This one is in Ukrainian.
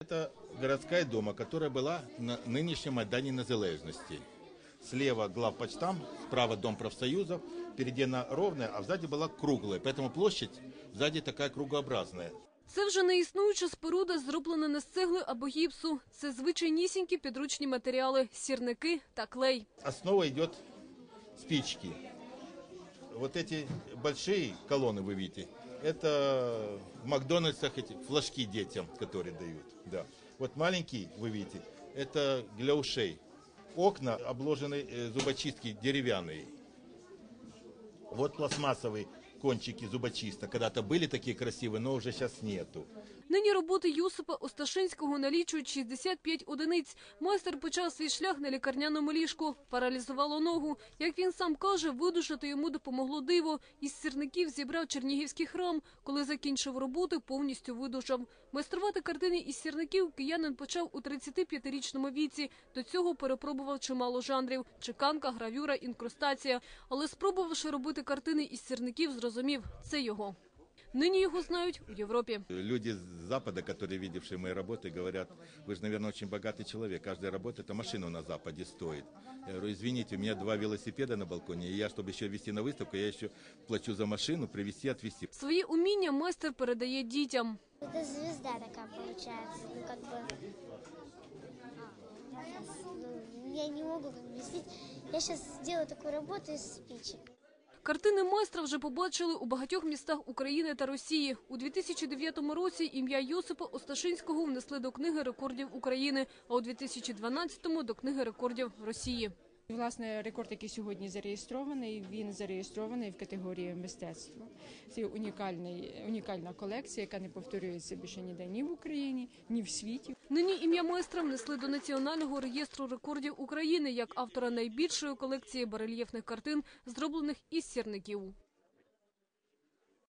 Это городская дума, которая была на нынешнем Майдане Незалежности. Слева главпочтам, справа Дом профсоюзов, впереди она ровная, а сзади была круглая. Поэтому площадь сзади такая кругообразная. Це вже не існуюча споруда, зроблена не з цегли або гіпсу. Це звичайнісінькі підручні матеріали, сірники та клей. Основа идет спички. Вот эти большие колонны вы видите, это в Макдональдсах эти флажки детям, которые дают. Да. Вот маленькие, вы видите, это для ушей. Окна обложены э, зубочистки деревянные. Вот пластмассовые кончики зубочисток. Когда-то были такие красивые, но уже сейчас нету. Нині роботи Юсипа Осташинського налічують 65 одиниць. Майстер почав свій шлях на лікарняному ліжку. Паралізувало ногу. Як він сам каже, видужати йому допомогло диво. Із сірників зібрав чернігівський храм. Коли закінчив роботи, повністю видужав. Майструвати картини із сірників киянин почав у 35-річному віці. До цього перепробував чимало жанрів – чеканка, гравюра, інкрустація. Але спробувавши робити картини із сірників, зрозумів – це його. Нині його знають у Європі. Люди с Запада, которые видевшие мои работы, говорят, вы же, наверное, очень богатый человек. Каждая работа, это машина на Западе стоит. Я говорю, извините, у меня два велосипеда на балконе, и я, чтобы еще вести на выставку, я еще плачу за машину, привезти, отвезти. Свої уміння майстер передає дітям. Это звезда такая получается, ну как бы. А, щас, ну, я не могу объяснить. Я сейчас сделаю такую работу из спичек. Картини майстра вже побачили у багатьох містах України та Росії. У 2009 році ім'я Йосипа Осташинського внесли до книги рекордів України, а у 2012 – до книги рекордів Росії. Власне, рекорд, який сьогодні зареєстрований, він зареєстрований в категорії мистецтва. Це унікальний, унікальна колекція, яка не повторюється більше ніде ні в Україні, ні в світі. Нині ім'я майстра внесли до Національного реєстру рекордів України як автора найбільшої колекції барельєфних картин, зроблених із сірників.